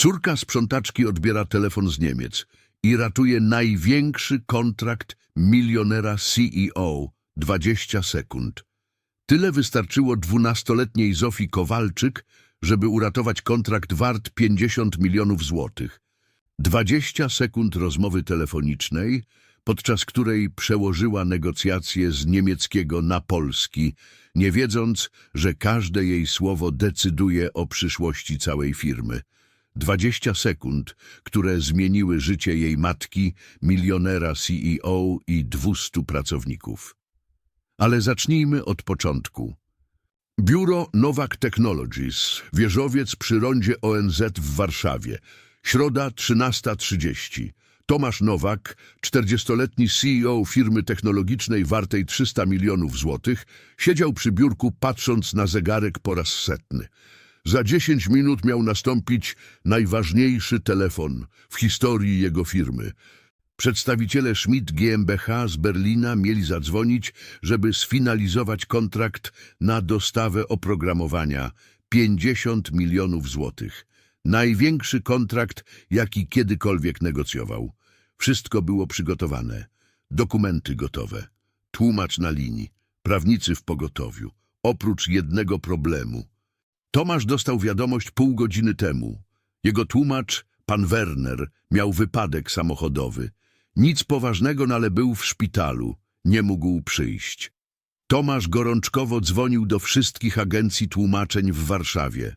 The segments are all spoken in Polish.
Córka sprzątaczki odbiera telefon z Niemiec i ratuje największy kontrakt milionera CEO 20 sekund. Tyle wystarczyło dwunastoletniej Zofii Kowalczyk, żeby uratować kontrakt wart 50 milionów złotych. 20 sekund rozmowy telefonicznej, podczas której przełożyła negocjacje z niemieckiego na polski, nie wiedząc, że każde jej słowo decyduje o przyszłości całej firmy. 20 sekund, które zmieniły życie jej matki, milionera CEO i 200 pracowników. Ale zacznijmy od początku. Biuro Nowak Technologies, wieżowiec przy rondzie ONZ w Warszawie. Środa 13.30. Tomasz Nowak, 40-letni CEO firmy technologicznej wartej 300 milionów złotych, siedział przy biurku patrząc na zegarek po raz setny. Za 10 minut miał nastąpić najważniejszy telefon w historii jego firmy. Przedstawiciele Schmidt GmbH z Berlina mieli zadzwonić, żeby sfinalizować kontrakt na dostawę oprogramowania 50 milionów złotych. Największy kontrakt, jaki kiedykolwiek negocjował. Wszystko było przygotowane. Dokumenty gotowe. Tłumacz na linii. Prawnicy w pogotowiu. Oprócz jednego problemu. Tomasz dostał wiadomość pół godziny temu. Jego tłumacz, pan Werner, miał wypadek samochodowy. Nic poważnego, no ale był w szpitalu. Nie mógł przyjść. Tomasz gorączkowo dzwonił do wszystkich agencji tłumaczeń w Warszawie.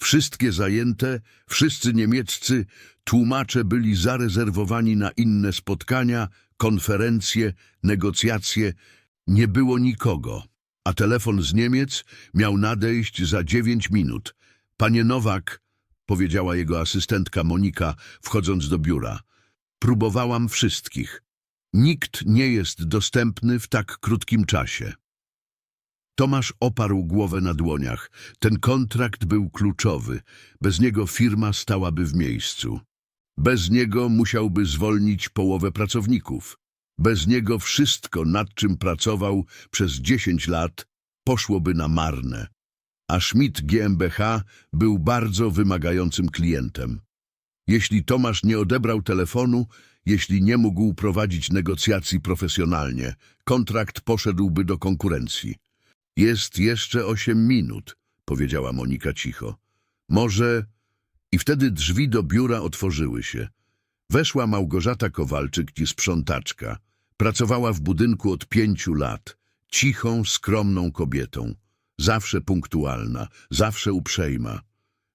Wszystkie zajęte, wszyscy niemieccy tłumacze byli zarezerwowani na inne spotkania, konferencje, negocjacje. Nie było nikogo, a telefon z Niemiec miał nadejść za dziewięć minut. Panie Nowak, powiedziała jego asystentka Monika, wchodząc do biura. Próbowałam wszystkich. Nikt nie jest dostępny w tak krótkim czasie. Tomasz oparł głowę na dłoniach. Ten kontrakt był kluczowy. Bez niego firma stałaby w miejscu. Bez niego musiałby zwolnić połowę pracowników. Bez niego wszystko, nad czym pracował przez 10 lat, poszłoby na marne. A Schmidt GmbH był bardzo wymagającym klientem. Jeśli Tomasz nie odebrał telefonu, jeśli nie mógł prowadzić negocjacji profesjonalnie, kontrakt poszedłby do konkurencji. Jest jeszcze osiem minut, powiedziała Monika cicho. Może... I wtedy drzwi do biura otworzyły się. Weszła Małgorzata Kowalczyk i sprzątaczka. Pracowała w budynku od pięciu lat. Cichą, skromną kobietą. Zawsze punktualna, zawsze uprzejma.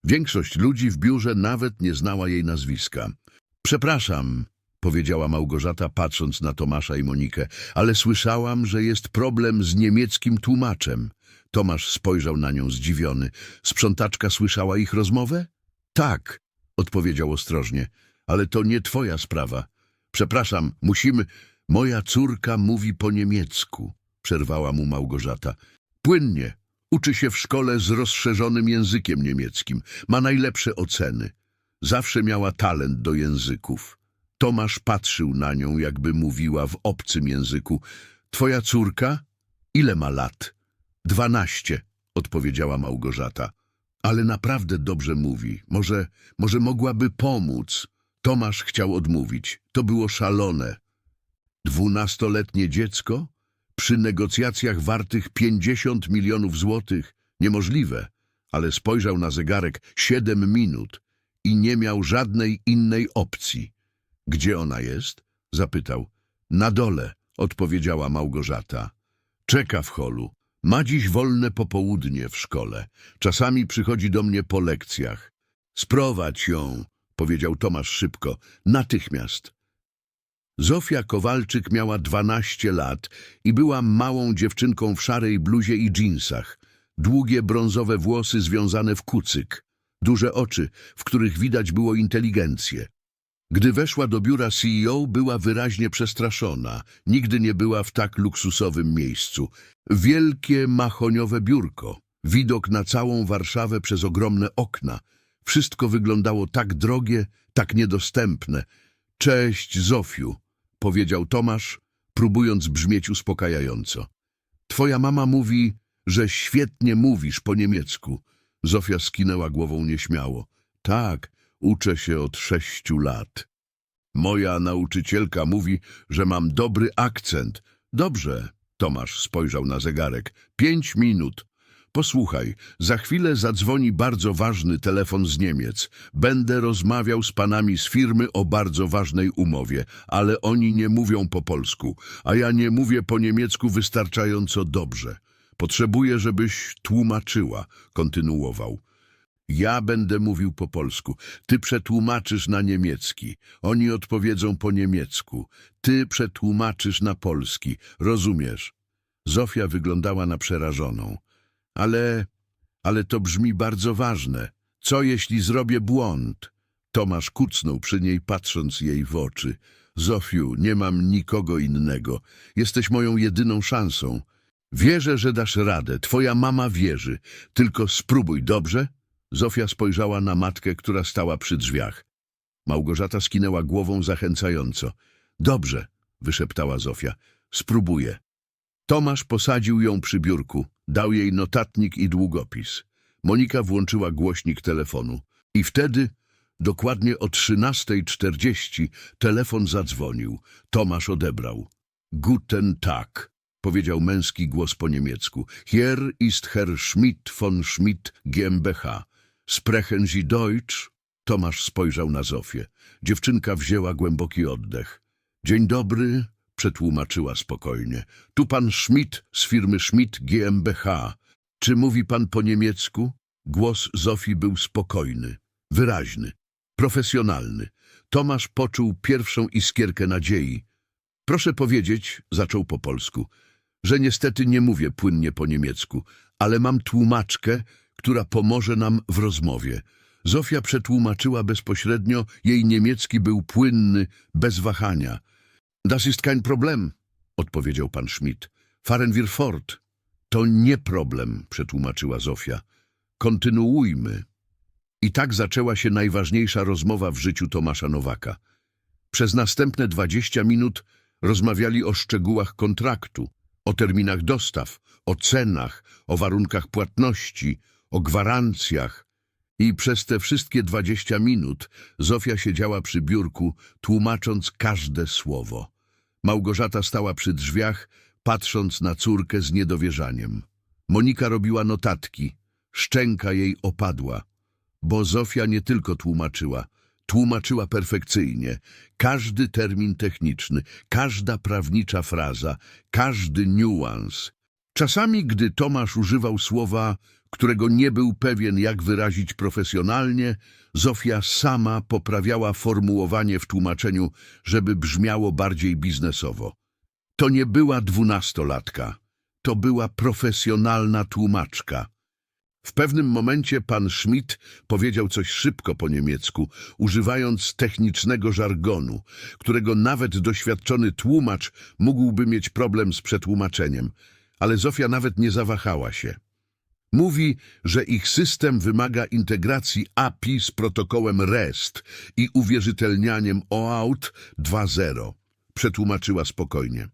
Większość ludzi w biurze nawet nie znała jej nazwiska. Przepraszam, powiedziała Małgorzata, patrząc na Tomasza i Monikę, ale słyszałam, że jest problem z niemieckim tłumaczem. Tomasz spojrzał na nią zdziwiony. Sprzątaczka słyszała ich rozmowę? Tak, odpowiedział ostrożnie, ale to nie twoja sprawa. Przepraszam, musimy... Moja córka mówi po niemiecku, przerwała mu Małgorzata. Płynnie. Uczy się w szkole z rozszerzonym językiem niemieckim. Ma najlepsze oceny. Zawsze miała talent do języków. Tomasz patrzył na nią, jakby mówiła w obcym języku. Twoja córka? Ile ma lat? Dwanaście, odpowiedziała Małgorzata. Ale naprawdę dobrze mówi. Może, może mogłaby pomóc. Tomasz chciał odmówić. To było szalone. Dwunastoletnie dziecko? Przy negocjacjach wartych pięćdziesiąt milionów złotych? Niemożliwe. Ale spojrzał na zegarek siedem minut i nie miał żadnej innej opcji. Gdzie ona jest? Zapytał. Na dole, odpowiedziała Małgorzata. Czeka w holu. Ma dziś wolne popołudnie w szkole. Czasami przychodzi do mnie po lekcjach. Sprowadź ją, powiedział Tomasz szybko, natychmiast. Zofia Kowalczyk miała dwanaście lat i była małą dziewczynką w szarej bluzie i dżinsach. Długie brązowe włosy związane w kucyk. Duże oczy, w których widać było inteligencję. Gdy weszła do biura CEO, była wyraźnie przestraszona. Nigdy nie była w tak luksusowym miejscu. Wielkie, mahoniowe biurko. Widok na całą Warszawę przez ogromne okna. Wszystko wyglądało tak drogie, tak niedostępne. Cześć, Zofiu, powiedział Tomasz, próbując brzmieć uspokajająco. Twoja mama mówi, że świetnie mówisz po niemiecku. Zofia skinęła głową nieśmiało. Tak, Uczę się od sześciu lat. Moja nauczycielka mówi, że mam dobry akcent. Dobrze, Tomasz spojrzał na zegarek. Pięć minut. Posłuchaj, za chwilę zadzwoni bardzo ważny telefon z Niemiec. Będę rozmawiał z panami z firmy o bardzo ważnej umowie, ale oni nie mówią po polsku, a ja nie mówię po niemiecku wystarczająco dobrze. Potrzebuję, żebyś tłumaczyła, kontynuował. Ja będę mówił po polsku, ty przetłumaczysz na niemiecki, oni odpowiedzą po niemiecku, ty przetłumaczysz na polski, rozumiesz? Zofia wyglądała na przerażoną. Ale, ale to brzmi bardzo ważne. Co jeśli zrobię błąd? Tomasz kucnął przy niej, patrząc jej w oczy. Zofiu, nie mam nikogo innego. Jesteś moją jedyną szansą. Wierzę, że dasz radę. Twoja mama wierzy. Tylko spróbuj, dobrze? Zofia spojrzała na matkę, która stała przy drzwiach. Małgorzata skinęła głową zachęcająco. Dobrze, wyszeptała Zofia. Spróbuję. Tomasz posadził ją przy biurku, dał jej notatnik i długopis. Monika włączyła głośnik telefonu i wtedy, dokładnie o 13.40, telefon zadzwonił. Tomasz odebrał. Guten Tag, powiedział męski głos po niemiecku. Hier ist Herr Schmidt von Schmidt GmbH. Sprechen Sie Deutsch? Tomasz spojrzał na Zofię. Dziewczynka wzięła głęboki oddech. Dzień dobry, przetłumaczyła spokojnie. Tu pan Schmidt z firmy Schmidt GmbH. Czy mówi pan po niemiecku? Głos Zofii był spokojny, wyraźny, profesjonalny. Tomasz poczuł pierwszą iskierkę nadziei. Proszę powiedzieć, zaczął po polsku, że niestety nie mówię płynnie po niemiecku, ale mam tłumaczkę, która pomoże nam w rozmowie. Zofia przetłumaczyła bezpośrednio, jej niemiecki był płynny, bez wahania. Das ist kein Problem, odpowiedział pan Schmidt. Fahren wir fort. To nie problem, przetłumaczyła Zofia. Kontynuujmy. I tak zaczęła się najważniejsza rozmowa w życiu Tomasza Nowaka. Przez następne dwadzieścia minut rozmawiali o szczegółach kontraktu, o terminach dostaw, o cenach, o warunkach płatności, o gwarancjach. I przez te wszystkie dwadzieścia minut Zofia siedziała przy biurku, tłumacząc każde słowo. Małgorzata stała przy drzwiach, patrząc na córkę z niedowierzaniem. Monika robiła notatki, szczęka jej opadła, bo Zofia nie tylko tłumaczyła, tłumaczyła perfekcyjnie. Każdy termin techniczny, każda prawnicza fraza, każdy niuans. Czasami, gdy Tomasz używał słowa, którego nie był pewien, jak wyrazić profesjonalnie, Zofia sama poprawiała formułowanie w tłumaczeniu, żeby brzmiało bardziej biznesowo. To nie była dwunastolatka, to była profesjonalna tłumaczka. W pewnym momencie pan Schmidt powiedział coś szybko po niemiecku, używając technicznego żargonu, którego nawet doświadczony tłumacz mógłby mieć problem z przetłumaczeniem, ale Zofia nawet nie zawahała się. Mówi, że ich system wymaga integracji API z protokołem REST i uwierzytelnianiem OAuth 2.0. Przetłumaczyła spokojnie.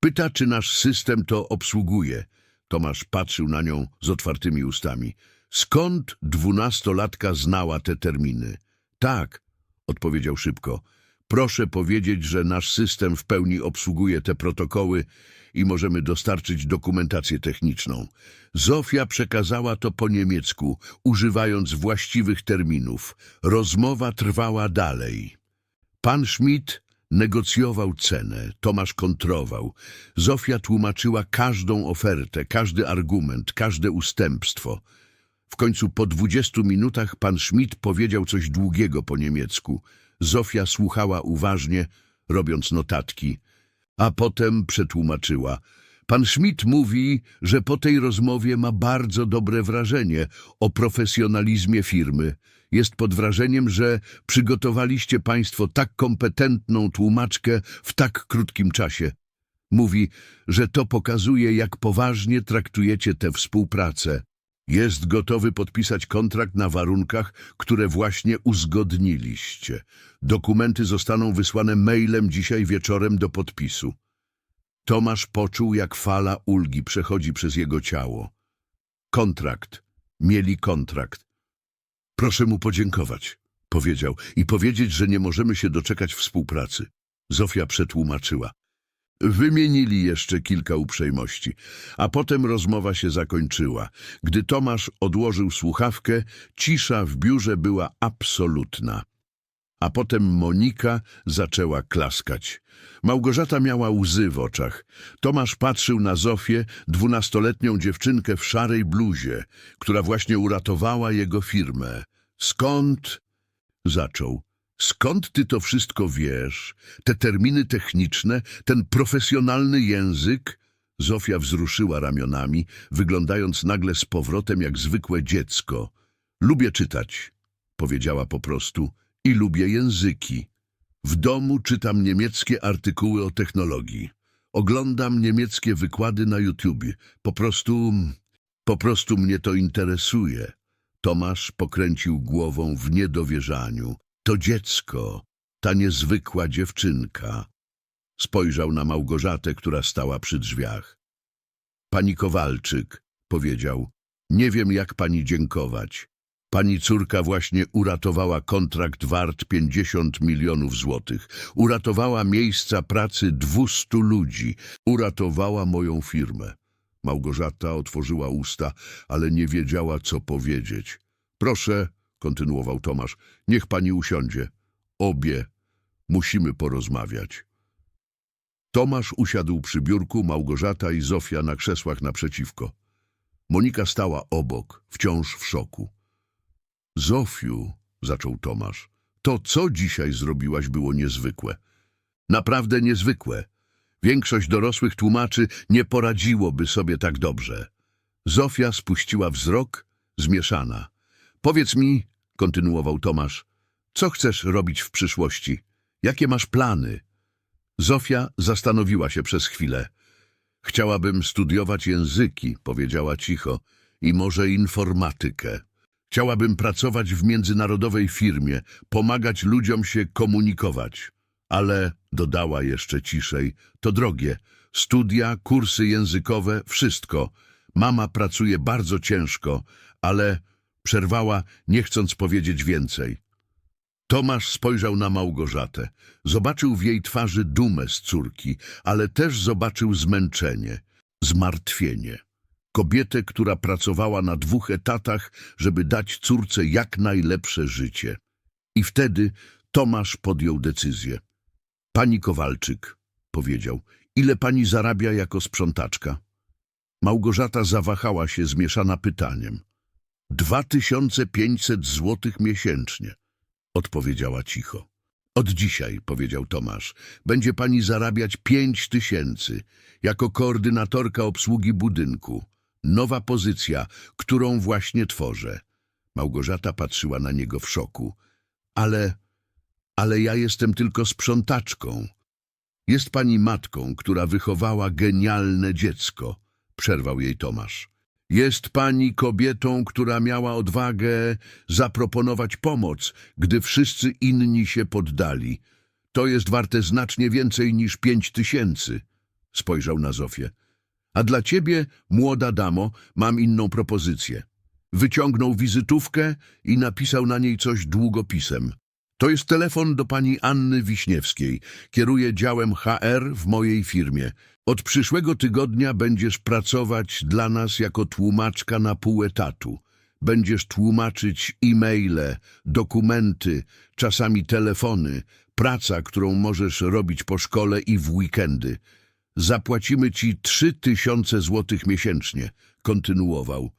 Pyta, czy nasz system to obsługuje. Tomasz patrzył na nią z otwartymi ustami. Skąd dwunastolatka znała te terminy? Tak, odpowiedział szybko. Proszę powiedzieć, że nasz system w pełni obsługuje te protokoły i możemy dostarczyć dokumentację techniczną. Zofia przekazała to po niemiecku, używając właściwych terminów. Rozmowa trwała dalej. Pan Schmidt negocjował cenę, Tomasz kontrował. Zofia tłumaczyła każdą ofertę, każdy argument, każde ustępstwo. W końcu po dwudziestu minutach pan Schmidt powiedział coś długiego po niemiecku. Zofia słuchała uważnie, robiąc notatki, a potem przetłumaczyła. Pan Schmidt mówi, że po tej rozmowie ma bardzo dobre wrażenie o profesjonalizmie firmy. Jest pod wrażeniem, że przygotowaliście państwo tak kompetentną tłumaczkę w tak krótkim czasie. Mówi, że to pokazuje, jak poważnie traktujecie tę współpracę. Jest gotowy podpisać kontrakt na warunkach, które właśnie uzgodniliście. Dokumenty zostaną wysłane mailem dzisiaj wieczorem do podpisu. Tomasz poczuł, jak fala ulgi przechodzi przez jego ciało. Kontrakt. Mieli kontrakt. Proszę mu podziękować, powiedział, i powiedzieć, że nie możemy się doczekać współpracy. Zofia przetłumaczyła. Wymienili jeszcze kilka uprzejmości, a potem rozmowa się zakończyła. Gdy Tomasz odłożył słuchawkę, cisza w biurze była absolutna. A potem Monika zaczęła klaskać. Małgorzata miała łzy w oczach. Tomasz patrzył na Zofię, dwunastoletnią dziewczynkę w szarej bluzie, która właśnie uratowała jego firmę. Skąd? Zaczął. Skąd ty to wszystko wiesz? Te terminy techniczne, ten profesjonalny język? Zofia wzruszyła ramionami, wyglądając nagle z powrotem jak zwykłe dziecko. Lubię czytać, powiedziała po prostu, i lubię języki. W domu czytam niemieckie artykuły o technologii. Oglądam niemieckie wykłady na YouTubie. Po prostu, po prostu mnie to interesuje. Tomasz pokręcił głową w niedowierzaniu. To dziecko, ta niezwykła dziewczynka. Spojrzał na Małgorzatę, która stała przy drzwiach. Pani Kowalczyk, powiedział, nie wiem jak pani dziękować. Pani córka właśnie uratowała kontrakt wart 50 milionów złotych. Uratowała miejsca pracy 200 ludzi. Uratowała moją firmę. Małgorzata otworzyła usta, ale nie wiedziała, co powiedzieć. Proszę, kontynuował Tomasz, niech pani usiądzie. Obie musimy porozmawiać. Tomasz usiadł przy biurku, Małgorzata i Zofia na krzesłach naprzeciwko. Monika stała obok, wciąż w szoku. Zofiu, zaczął Tomasz, to co dzisiaj zrobiłaś było niezwykłe. Naprawdę niezwykłe. Większość dorosłych tłumaczy nie poradziłoby sobie tak dobrze. Zofia spuściła wzrok, zmieszana. Powiedz mi, kontynuował Tomasz, co chcesz robić w przyszłości? Jakie masz plany? Zofia zastanowiła się przez chwilę. Chciałabym studiować języki, powiedziała cicho, i może informatykę. Chciałabym pracować w międzynarodowej firmie, pomagać ludziom się komunikować. Ale, dodała jeszcze ciszej, to drogie. Studia, kursy językowe, wszystko. Mama pracuje bardzo ciężko, ale przerwała, nie chcąc powiedzieć więcej. Tomasz spojrzał na Małgorzatę. Zobaczył w jej twarzy dumę z córki, ale też zobaczył zmęczenie, zmartwienie. Kobietę, która pracowała na dwóch etatach, żeby dać córce jak najlepsze życie. I wtedy Tomasz podjął decyzję. Pani Kowalczyk, powiedział, ile pani zarabia jako sprzątaczka? Małgorzata zawahała się zmieszana pytaniem. Dwa tysiące pięćset złotych miesięcznie, odpowiedziała cicho. Od dzisiaj, powiedział Tomasz, będzie pani zarabiać pięć tysięcy jako koordynatorka obsługi budynku. Nowa pozycja, którą właśnie tworzę. Małgorzata patrzyła na niego w szoku. Ale, ale ja jestem tylko sprzątaczką. Jest pani matką, która wychowała genialne dziecko, przerwał jej Tomasz. Jest pani kobietą, która miała odwagę zaproponować pomoc, gdy wszyscy inni się poddali. To jest warte znacznie więcej niż pięć tysięcy. Spojrzał na Zofię. A dla ciebie, młoda damo, mam inną propozycję. Wyciągnął wizytówkę i napisał na niej coś długopisem. To jest telefon do pani Anny Wiśniewskiej. Kieruje działem HR w mojej firmie. Od przyszłego tygodnia będziesz pracować dla nas jako tłumaczka na pół etatu. Będziesz tłumaczyć e-maile, dokumenty, czasami telefony, praca, którą możesz robić po szkole i w weekendy. Zapłacimy ci trzy tysiące złotych miesięcznie, kontynuował.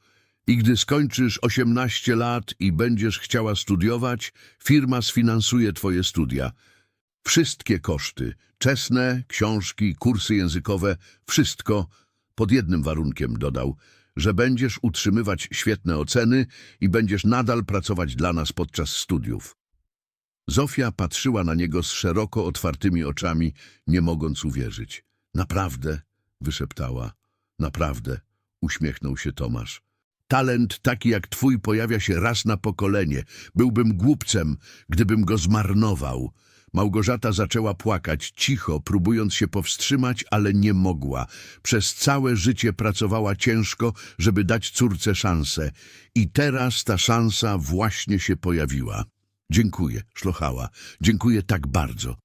I gdy skończysz 18 lat i będziesz chciała studiować, firma sfinansuje twoje studia. Wszystkie koszty, czesne, książki, kursy językowe, wszystko pod jednym warunkiem, dodał, że będziesz utrzymywać świetne oceny i będziesz nadal pracować dla nas podczas studiów. Zofia patrzyła na niego z szeroko otwartymi oczami, nie mogąc uwierzyć. Naprawdę, wyszeptała. Naprawdę, uśmiechnął się Tomasz. Talent taki jak twój pojawia się raz na pokolenie. Byłbym głupcem, gdybym go zmarnował. Małgorzata zaczęła płakać, cicho, próbując się powstrzymać, ale nie mogła. Przez całe życie pracowała ciężko, żeby dać córce szansę. I teraz ta szansa właśnie się pojawiła. Dziękuję, szlochała. Dziękuję tak bardzo.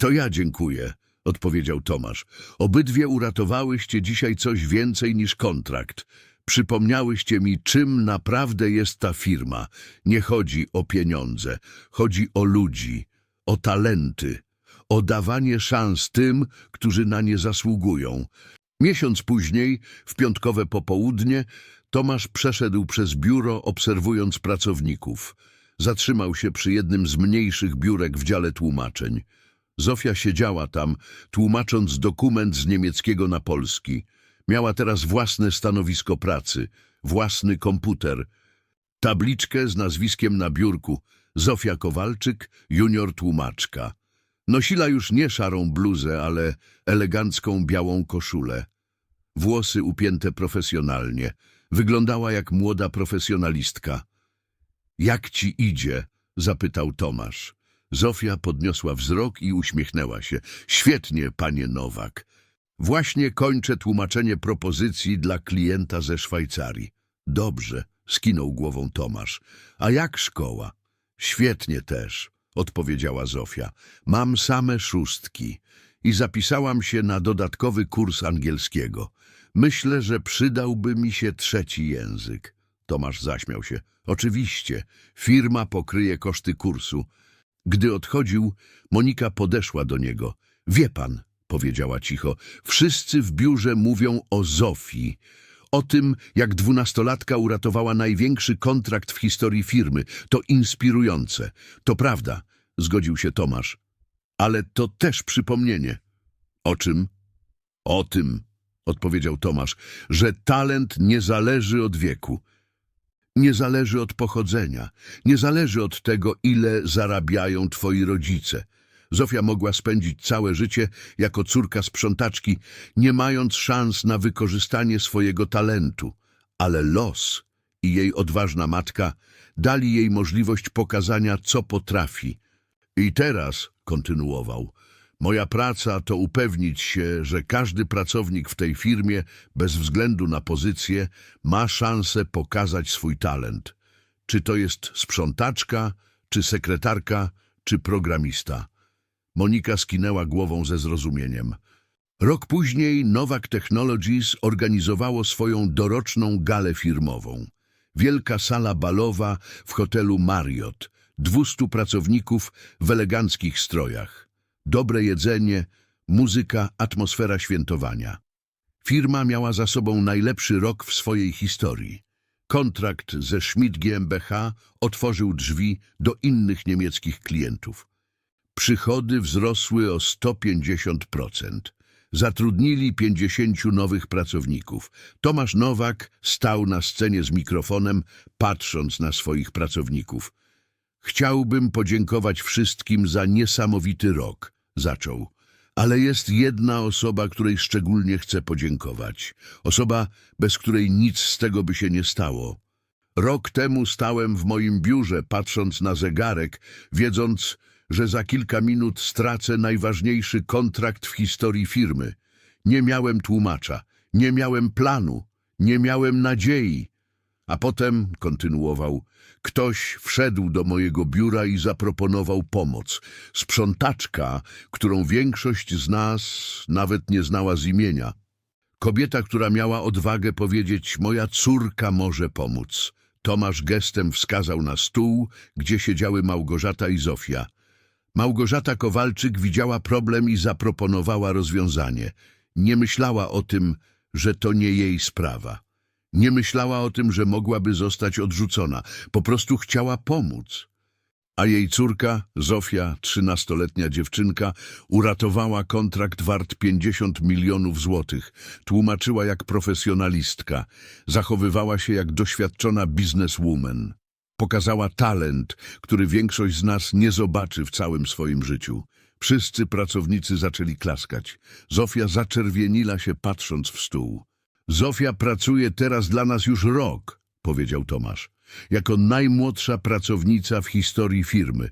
To ja dziękuję, odpowiedział Tomasz. Obydwie uratowałyście dzisiaj coś więcej niż kontrakt. Przypomniałyście mi, czym naprawdę jest ta firma. Nie chodzi o pieniądze, chodzi o ludzi, o talenty, o dawanie szans tym, którzy na nie zasługują. Miesiąc później, w piątkowe popołudnie, Tomasz przeszedł przez biuro, obserwując pracowników. Zatrzymał się przy jednym z mniejszych biurek w dziale tłumaczeń. Zofia siedziała tam, tłumacząc dokument z niemieckiego na polski. Miała teraz własne stanowisko pracy, własny komputer, tabliczkę z nazwiskiem na biurku Zofia Kowalczyk, junior tłumaczka. Nosiła już nie szarą bluzę, ale elegancką białą koszulę. Włosy upięte profesjonalnie. Wyglądała jak młoda profesjonalistka. Jak ci idzie? zapytał Tomasz. Zofia podniosła wzrok i uśmiechnęła się. Świetnie, panie Nowak. Właśnie kończę tłumaczenie propozycji dla klienta ze Szwajcarii. Dobrze, skinął głową Tomasz. A jak szkoła? Świetnie też, odpowiedziała Zofia. Mam same szóstki i zapisałam się na dodatkowy kurs angielskiego. Myślę, że przydałby mi się trzeci język. Tomasz zaśmiał się. Oczywiście, firma pokryje koszty kursu. Gdy odchodził, Monika podeszła do niego. Wie pan, powiedziała cicho, wszyscy w biurze mówią o Zofii. O tym, jak dwunastolatka uratowała największy kontrakt w historii firmy. To inspirujące. To prawda, zgodził się Tomasz. Ale to też przypomnienie. O czym? O tym, odpowiedział Tomasz, że talent nie zależy od wieku. Nie zależy od pochodzenia, nie zależy od tego, ile zarabiają twoi rodzice. Zofia mogła spędzić całe życie jako córka sprzątaczki, nie mając szans na wykorzystanie swojego talentu. Ale los i jej odważna matka dali jej możliwość pokazania, co potrafi. I teraz, kontynuował, moja praca to upewnić się, że każdy pracownik w tej firmie, bez względu na pozycję, ma szansę pokazać swój talent. Czy to jest sprzątaczka, czy sekretarka, czy programista. Monika skinęła głową ze zrozumieniem. Rok później Nowak Technologies organizowało swoją doroczną galę firmową. Wielka sala balowa w hotelu Marriott, dwustu pracowników w eleganckich strojach. Dobre jedzenie, muzyka, atmosfera świętowania. Firma miała za sobą najlepszy rok w swojej historii. Kontrakt ze Schmidt GmbH otworzył drzwi do innych niemieckich klientów. Przychody wzrosły o 150%. Zatrudnili 50 nowych pracowników. Tomasz Nowak stał na scenie z mikrofonem, patrząc na swoich pracowników. Chciałbym podziękować wszystkim za niesamowity rok, zaczął. Ale jest jedna osoba, której szczególnie chcę podziękować. Osoba, bez której nic z tego by się nie stało. Rok temu stałem w moim biurze, patrząc na zegarek, wiedząc, że za kilka minut stracę najważniejszy kontrakt w historii firmy. Nie miałem tłumacza, nie miałem planu, nie miałem nadziei. A potem, kontynuował, ktoś wszedł do mojego biura i zaproponował pomoc. Sprzątaczka, którą większość z nas nawet nie znała z imienia. Kobieta, która miała odwagę powiedzieć, moja córka może pomóc. Tomasz gestem wskazał na stół, gdzie siedziały Małgorzata i Zofia. Małgorzata Kowalczyk widziała problem i zaproponowała rozwiązanie. Nie myślała o tym, że to nie jej sprawa. Nie myślała o tym, że mogłaby zostać odrzucona. Po prostu chciała pomóc. A jej córka, Zofia, trzynastoletnia dziewczynka, uratowała kontrakt wart 50 milionów złotych. Tłumaczyła jak profesjonalistka. Zachowywała się jak doświadczona bizneswoman. Pokazała talent, który większość z nas nie zobaczy w całym swoim życiu. Wszyscy pracownicy zaczęli klaskać. Zofia zaczerwieniła się patrząc w stół. Zofia pracuje teraz dla nas już rok, powiedział Tomasz, jako najmłodsza pracownica w historii firmy.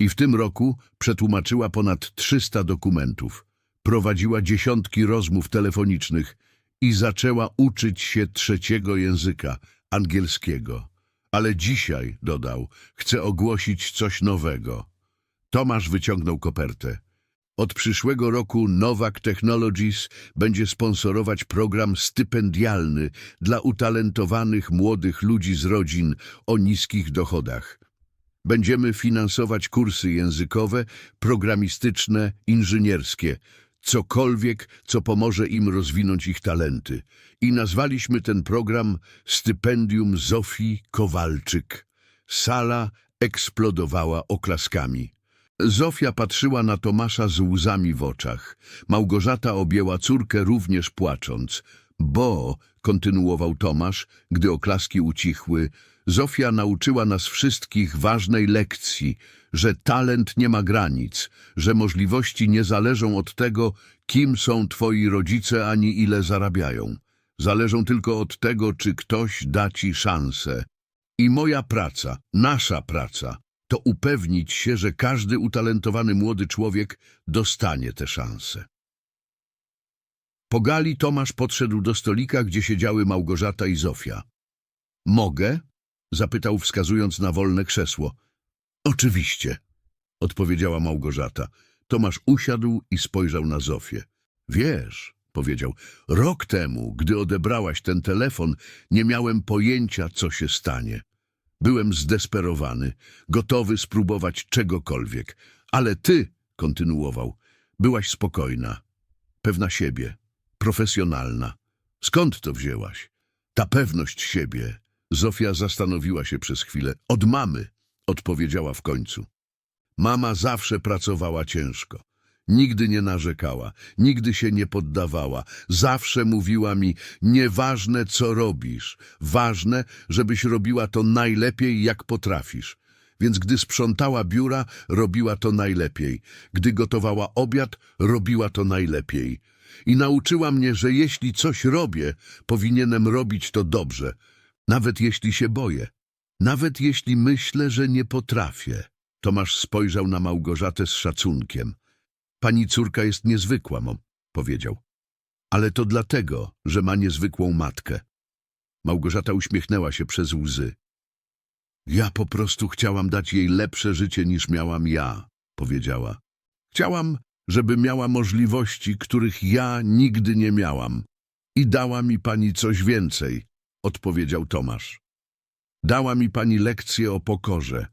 I w tym roku przetłumaczyła ponad 300 dokumentów. Prowadziła dziesiątki rozmów telefonicznych i zaczęła uczyć się trzeciego języka, angielskiego. Ale dzisiaj, dodał, chcę ogłosić coś nowego. Tomasz wyciągnął kopertę. Od przyszłego roku Nowak Technologies będzie sponsorować program stypendialny dla utalentowanych młodych ludzi z rodzin o niskich dochodach. Będziemy finansować kursy językowe, programistyczne, inżynierskie, cokolwiek, co pomoże im rozwinąć ich talenty. I nazwaliśmy ten program Stypendium Zofii Kowalczyk. Sala eksplodowała oklaskami. Zofia patrzyła na Tomasza z łzami w oczach. Małgorzata objęła córkę również płacząc. Bo, kontynuował Tomasz, gdy oklaski ucichły, Zofia nauczyła nas wszystkich ważnej lekcji, że talent nie ma granic, że możliwości nie zależą od tego, kim są twoi rodzice ani ile zarabiają. Zależą tylko od tego, czy ktoś da ci szansę. I moja praca, nasza praca, to upewnić się, że każdy utalentowany młody człowiek dostanie tę szansę. Po gali Tomasz podszedł do stolika, gdzie siedziały Małgorzata i Zofia. Mogę? Zapytał, wskazując na wolne krzesło. Oczywiście, odpowiedziała Małgorzata. Tomasz usiadł i spojrzał na Zofię. Wiesz, powiedział, rok temu, gdy odebrałaś ten telefon, nie miałem pojęcia, co się stanie. Byłem zdesperowany, gotowy spróbować czegokolwiek. Ale ty, kontynuował, byłaś spokojna, pewna siebie, profesjonalna. Skąd to wzięłaś? Ta pewność siebie. Zofia zastanowiła się przez chwilę. Od mamy, odpowiedziała w końcu. Mama zawsze pracowała ciężko. Nigdy nie narzekała, nigdy się nie poddawała. Zawsze mówiła mi, nieważne co robisz, ważne, żebyś robiła to najlepiej jak potrafisz. Więc gdy sprzątała biura, robiła to najlepiej. Gdy gotowała obiad, robiła to najlepiej. I nauczyła mnie, że jeśli coś robię, powinienem robić to dobrze. Nawet jeśli się boję. Nawet jeśli myślę, że nie potrafię. Tomasz spojrzał na Małgorzatę z szacunkiem. Pani córka jest niezwykła, mom, powiedział. Ale to dlatego, że ma niezwykłą matkę. Małgorzata uśmiechnęła się przez łzy. Ja po prostu chciałam dać jej lepsze życie niż miałam ja, powiedziała. Chciałam, żeby miała możliwości, których ja nigdy nie miałam. I dała mi pani coś więcej, odpowiedział Tomasz. Dała mi pani lekcję o pokorze.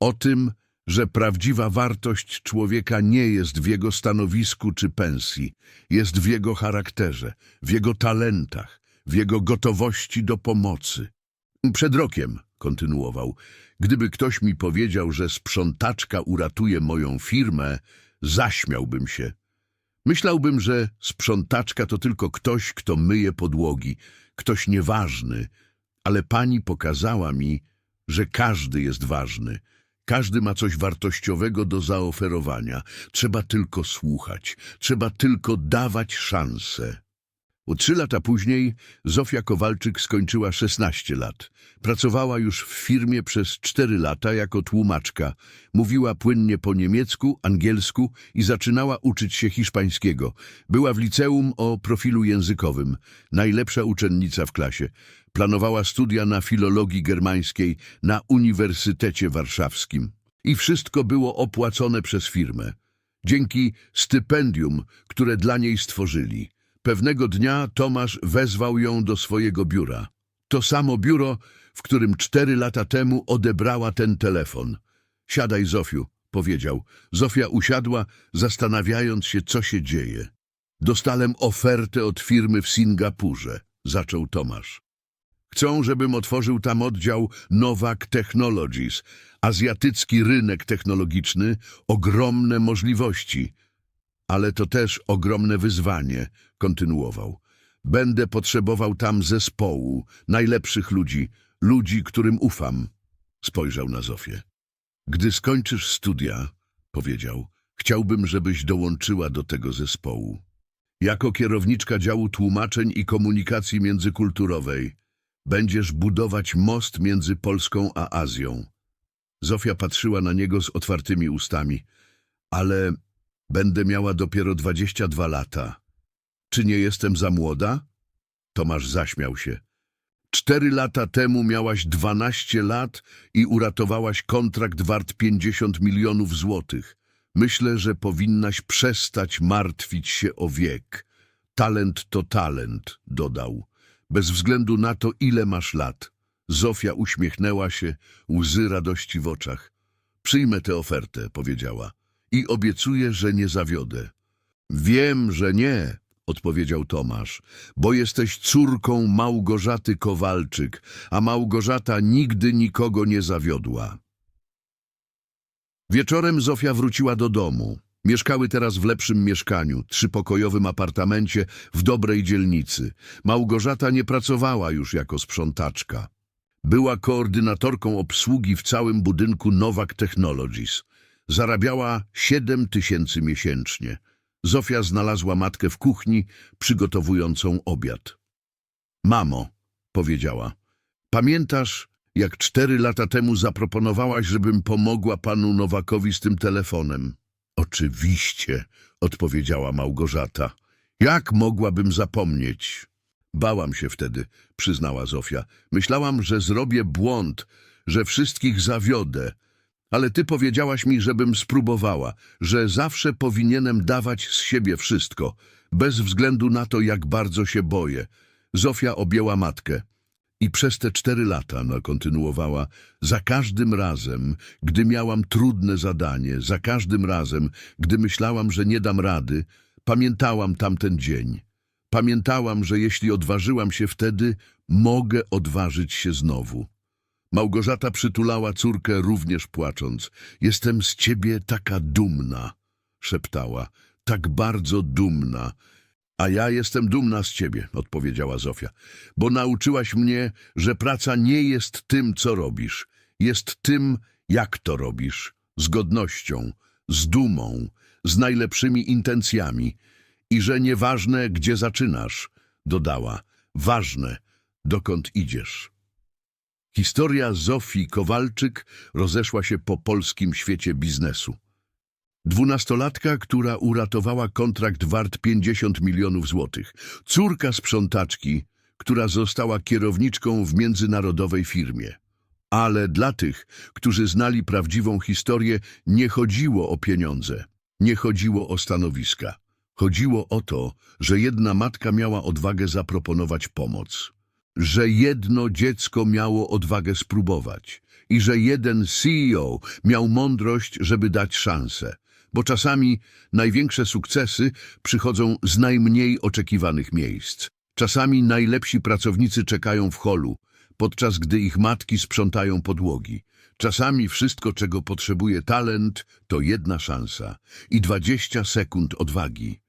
O tym, że prawdziwa wartość człowieka nie jest w jego stanowisku czy pensji, jest w jego charakterze, w jego talentach, w jego gotowości do pomocy. Przed rokiem, kontynuował, gdyby ktoś mi powiedział, że sprzątaczka uratuje moją firmę, zaśmiałbym się. Myślałbym, że sprzątaczka to tylko ktoś, kto myje podłogi, ktoś nieważny, ale pani pokazała mi, że każdy jest ważny. Każdy ma coś wartościowego do zaoferowania. Trzeba tylko słuchać, trzeba tylko dawać szansę. O trzy lata później Zofia Kowalczyk skończyła 16 lat. Pracowała już w firmie przez cztery lata jako tłumaczka. Mówiła płynnie po niemiecku, angielsku i zaczynała uczyć się hiszpańskiego. Była w liceum o profilu językowym. Najlepsza uczennica w klasie. Planowała studia na filologii germańskiej na Uniwersytecie Warszawskim. I wszystko było opłacone przez firmę. Dzięki stypendium, które dla niej stworzyli. Pewnego dnia Tomasz wezwał ją do swojego biura. To samo biuro, w którym cztery lata temu odebrała ten telefon. Siadaj, Zofiu, powiedział. Zofia usiadła, zastanawiając się, co się dzieje. Dostałem ofertę od firmy w Singapurze, zaczął Tomasz. Chcą, żebym otworzył tam oddział Nowak Technologies, azjatycki rynek technologiczny, ogromne możliwości. Ale to też ogromne wyzwanie, kontynuował. Będę potrzebował tam zespołu, najlepszych ludzi, ludzi, którym ufam. Spojrzał na Zofię. Gdy skończysz studia, powiedział, chciałbym, żebyś dołączyła do tego zespołu. Jako kierowniczka działu tłumaczeń i komunikacji międzykulturowej będziesz budować most między Polską a Azją. Zofia patrzyła na niego z otwartymi ustami. Ale będę miała dopiero dwadzieścia dwa lata. Czy nie jestem za młoda? Tomasz zaśmiał się. Cztery lata temu miałaś 12 lat i uratowałaś kontrakt wart 50 milionów złotych. Myślę, że powinnaś przestać martwić się o wiek. Talent to talent, dodał. Bez względu na to, ile masz lat. Zofia uśmiechnęła się, łzy radości w oczach. Przyjmę tę ofertę, powiedziała. I obiecuję, że nie zawiodę. Wiem, że nie, odpowiedział Tomasz, bo jesteś córką Małgorzaty Kowalczyk, a Małgorzata nigdy nikogo nie zawiodła. Wieczorem Zofia wróciła do domu. Mieszkały teraz w lepszym mieszkaniu, trzypokojowym apartamencie w dobrej dzielnicy. Małgorzata nie pracowała już jako sprzątaczka. Była koordynatorką obsługi w całym budynku Nowak Technologies. Zarabiała 7 tysięcy miesięcznie. Zofia znalazła matkę w kuchni, przygotowującą obiad. Mamo, powiedziała, pamiętasz, jak cztery lata temu zaproponowałaś, żebym pomogła panu Nowakowi z tym telefonem? Oczywiście, odpowiedziała Małgorzata. Jak mogłabym zapomnieć? Bałam się wtedy, przyznała Zofia. Myślałam, że zrobię błąd, że wszystkich zawiodę. Ale ty powiedziałaś mi, żebym spróbowała, że zawsze powinienem dawać z siebie wszystko, bez względu na to, jak bardzo się boję. Zofia objęła matkę. I przez te cztery lata, no, kontynuowała, za każdym razem, gdy miałam trudne zadanie, za każdym razem, gdy myślałam, że nie dam rady, pamiętałam tamten dzień. Pamiętałam, że jeśli odważyłam się wtedy, mogę odważyć się znowu. Małgorzata przytulała córkę również płacząc. Jestem z ciebie taka dumna, szeptała. Tak bardzo dumna. A ja jestem dumna z ciebie, odpowiedziała Zofia, bo nauczyłaś mnie, że praca nie jest tym, co robisz. Jest tym, jak to robisz. Z godnością, z dumą, z najlepszymi intencjami. I że nieważne, gdzie zaczynasz, dodała, ważne, dokąd idziesz. Historia Zofii Kowalczyk rozeszła się po polskim świecie biznesu. Dwunastolatka, która uratowała kontrakt wart 50 milionów złotych. Córka sprzątaczki, która została kierowniczką w międzynarodowej firmie. Ale dla tych, którzy znali prawdziwą historię, nie chodziło o pieniądze, nie chodziło o stanowiska. Chodziło o to, że jedna matka miała odwagę zaproponować pomoc, że jedno dziecko miało odwagę spróbować i że jeden CEO miał mądrość, żeby dać szansę, bo czasami największe sukcesy przychodzą z najmniej oczekiwanych miejsc. Czasami najlepsi pracownicy czekają w holu, podczas gdy ich matki sprzątają podłogi. Czasami wszystko, czego potrzebuje talent, to jedna szansa i 20 sekund odwagi.